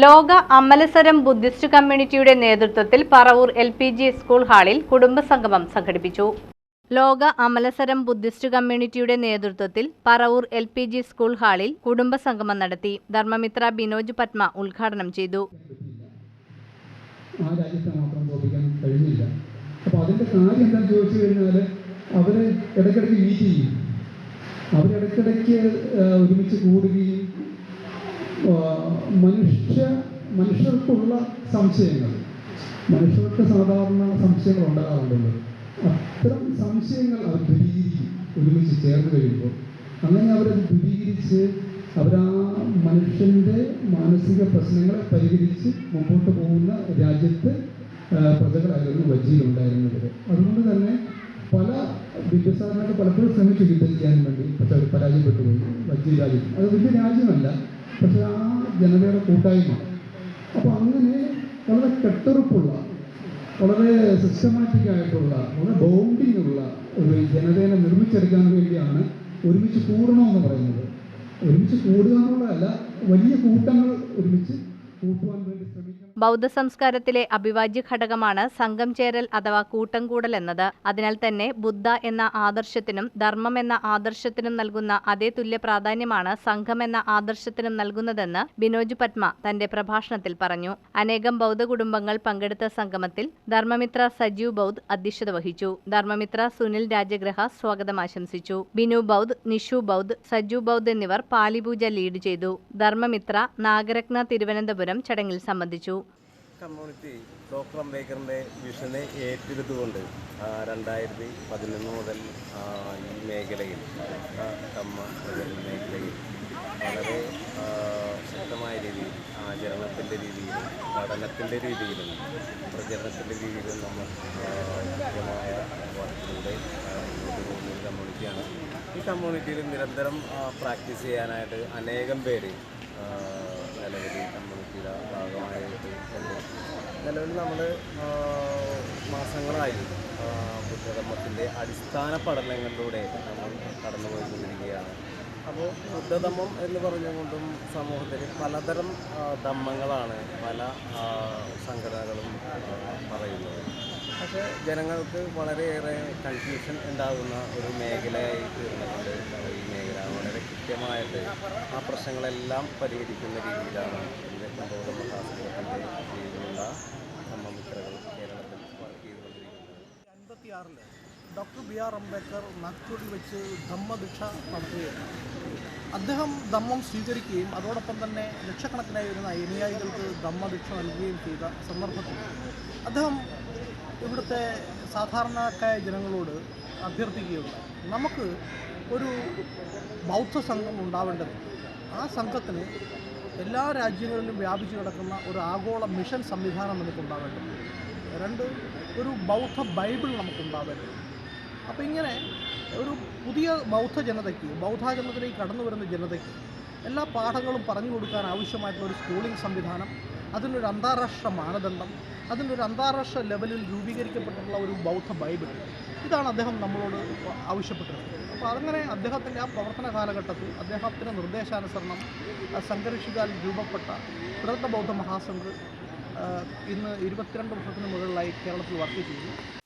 ലോക അമലസരം ബുദ്ധിസ്റ്റ് കമ്മ്യൂണിറ്റിയുടെ നേതൃത്വത്തിൽ Paravur L P G school ഹാളിൽ കുടുംബസംഗമം സംഘടിപ്പിച്ചു. ലോക അമലസരം ബുദ്ധിസ്റ്റ് കമ്മ്യൂണിറ്റിയുടെ നേതൃത്വത്തിൽ Paravur L P G school ഹാളിൽ കുടുംബസംഗമം നടത്തി ധർമ്മമിത്ര ബിനോജ് പത്മ ഉദ്ഘാടനം ചെയ്തു. അതിന്റെ കാര്യം മീറ്റ് ചെയ്യും. അവരിടയ്ക്കിടയ്ക്ക് ഒരുമിച്ച് കൂടുകയും മനുഷ്യ മനുഷ്യർക്കുള്ള സംശയങ്ങൾ. മനുഷ്യർക്ക് സാധാരണ സംശയങ്ങൾ ഉണ്ടാകാറുണ്ടല്ലോ അത്തരം സംശയങ്ങൾ അവർ ദുരീകരിക്കും ഒരുമിച്ച് ചേർന്ന് കഴിയുമ്പോൾ. അങ്ങനെ അവരത് ദുരീകരിച്ച് അവരാ മനുഷ്യന്റെ മാനസിക പ്രശ്നങ്ങളെ പരിഹരിച്ച് മുമ്പോട്ട് പോകുന്ന രാജ്യത്ത് പ്രജകളായിരുന്നു വജ്ജിയിലുണ്ടായിരുന്നത് അതുകൊണ്ട് തന്നെ പല വിദ്യസാധനങ്ങൾ പലപ്പോഴും ശ്രമിച്ചു യുദ്ധം ചെയ്യാൻ വേണ്ടി പക്ഷെ അവർ പരാജയപ്പെട്ടു പോയി വജ്ജി രാജ്യം അത് വലിയ രാജ്യമല്ല. പക്ഷെ ആ ജനതയുടെ കൂട്ടായ്മ. അപ്പോൾ അങ്ങനെ വളരെ കെട്ടുറപ്പുള്ള വളരെ സിസ്റ്റമാറ്റിക് ആയിട്ടുള്ള വളരെ ബോണ്ടിങ് ഉള്ള ഒരു ജനതയെ നിർമ്മിച്ചെടുക്കാൻ വേണ്ടിയാണ് ഒരുമിച്ച് കൂടണമെന്ന് പറയുന്നത്. ഒരുമിച്ച് കൂടുക എന്നുള്ളതല്ല വലിയ കൂട്ടങ്ങൾ ഒരുമിച്ച് ബൗദ്ധ സംസ്കാരത്തിലെ അവിഭാജ്യ ഘടകമാണ് സംഘം ചേരൽ അഥവാ കൂട്ടം കൂടൽ എന്നത്. അതിനാൽ തന്നെ ബുദ്ധ എന്ന ആദർശത്തിനും ധർമ്മം എന്ന ആദർശത്തിനും നൽകുന്ന അതേ തുല്യ പ്രാധാന്യമാണ് സംഘം എന്ന ആദർശത്തിനും നൽകുന്നതെന്ന് ബിനോജ് പത്മ തന്റെ പ്രഭാഷണത്തിൽ പറഞ്ഞു. അനേകം ബൗദ്ധ കുടുംബങ്ങൾ പങ്കെടുത്ത സംഗമത്തിൽ ധർമ്മമിത്ര സജീവ് ബൗദ്ധ് അധ്യക്ഷത വഹിച്ചു. ധർമ്മമിത്ര സുനിൽ രാജഗ്രഹ സ്വാഗതം ആശംസിച്ചു. ബിനു ബൗദ്ധ് നിഷു ബൗദ്ധ് സജു ബൗദ്ധ് എന്നിവർ പാലിപൂജ ലീഡ് ചെയ്തു. ധർമ്മമിത്ര നാഗരത്ന തിരുവനന്തപുരം ചടങ്ങിൽ സംബന്ധിച്ചു. കമ്മ്യൂണിറ്റി ഡോക്ടർ അംബേദ്കറിന്റെ വിഷനെ ഏറ്റെടുത്തുകൊണ്ട് രണ്ടായിരത്തി പതിനൊന്ന് മുതൽ ഈ മേഖലയിൽ കമ്മ മേഖലയിൽ വളരെ ശക്തമായ രീതിയിൽ ആചരണത്തിന്റെ രീതിയിലും പഠനത്തിന്റെ രീതിയിലും പ്രചരണത്തിന്റെ രീതിയിലും നമ്മൾ കൃത്യമായ വർക്കിലൂടെ കമ്മ്യൂണിറ്റിയാണ്. ഈ കമ്മ്യൂണിറ്റിയിൽ നിരന്തരം പ്രാക്ടീസ് ചെയ്യാനായിട്ട് അനേകം പേര് നിലവിൽ കമ്മ്യൂണിറ്റിയുടെ ഭാഗമായിട്ട് നിലവിൽ നമ്മൾ മാസങ്ങളായി ബുദ്ധധർമ്മത്തിന്റെ അടിസ്ഥാന പഠനങ്ങളിലൂടെ നമ്മൾ കടന്നു പോയിക്കൊണ്ടിരിക്കുകയാണ് അപ്പോൾ ബുദ്ധധമ്മം എന്ന് പറഞ്ഞുകൊണ്ടും സമൂഹത്തിൽ പലതരം ധമ്മങ്ങളാണ് പല സംഘടനകളും പറയുന്നത്. പക്ഷേ ജനങ്ങൾക്ക് വളരെയേറെ കൺഫ്യൂഷൻ ഉണ്ടാകുന്ന ഒരു മേഖലയായി തീർന്നിട്ടുണ്ട്. ഈ മേഖല. വളരെ കൃത്യമായിട്ട് ആ പ്രശ്നങ്ങളെല്ലാം പരിഹരിക്കുന്ന രീതിയിലാണ് ബൗദ്ധ മഹാസംഘത്തിന്റെ കീഴിലുള്ള ധമ്മമിത്രകൾ കേരളത്തിൽ വർക്ക് ചെയ്തുകൊണ്ടിരിക്കുന്നത് ഡോക്ടർ ബി ആർ അംബേദ്കർ നാഗ്പൂരിൽ വെച്ച് ധമ്മദീക്ഷ നടത്തുകയും അദ്ദേഹം ധമ്മം സ്വീകരിക്കുകയും അതോടൊപ്പം തന്നെ ലക്ഷക്കണക്കിനായി വരുന്ന അനുയായികൾക്ക് ധമ്മദീക്ഷ നൽകുകയും ചെയ്ത സന്ദർഭത്തിൽ അദ്ദേഹം ഇവിടുത്തെ സാധാരണക്കാരായ ജനങ്ങളോട് അഭ്യർത്ഥിക്കുകയുണ്ടായി നമുക്ക് ഒരു ബൗദ്ധ സംഘം ഉണ്ടാവേണ്ടത് ആ സംഘത്തിന് എല്ലാ രാജ്യങ്ങളിലും വ്യാപിച്ചു കിടക്കുന്ന ഒരു ആഗോള മിഷൻ സംവിധാനം നമുക്കുണ്ടാവേണ്ടത് രണ്ട് ഒരു ബൗദ്ധ ബൈബിൾ നമുക്കുണ്ടാവേണ്ടത് അപ്പോൾ ഇങ്ങനെ ഒരു പുതിയ ബൗദ്ധ ജനതയ്ക്ക് ബൗദ്ധാചരണത്തിലേക്ക് കടന്നു വരുന്ന ജനതയ്ക്ക് എല്ലാ പാഠങ്ങളും പറഞ്ഞു കൊടുക്കാൻ ആവശ്യമായിട്ടുള്ള ഒരു സ്കൂളിംഗ് സംവിധാനം അതിനൊരു അന്താരാഷ്ട്ര മാനദണ്ഡം അതിനൊരു അന്താരാഷ്ട്ര ലെവലിൽ രൂപീകരിക്കപ്പെട്ടിട്ടുള്ള ഒരു ബൗദ്ധ ബൈബിൾ. ഇതാണ് അദ്ദേഹം നമ്മളോട് ആവശ്യപ്പെട്ടിരുന്നത് അപ്പോൾ അങ്ങനെ അദ്ദേഹത്തിന്റെ ആ പ്രവർത്തന കാലഘട്ടത്തിൽ അദ്ദേഹത്തിന്റെ നിർദ്ദേശാനുസരണം ആ രൂപപ്പെട്ട പ്രഥ ബൗദ്ധ മഹാസംഘ് ഇന്ന് ഇരുപത്തിരണ്ട് വർഷത്തിന് മുകളിലായി കേരളത്തിൽ വർക്ക് ചെയ്യുന്നു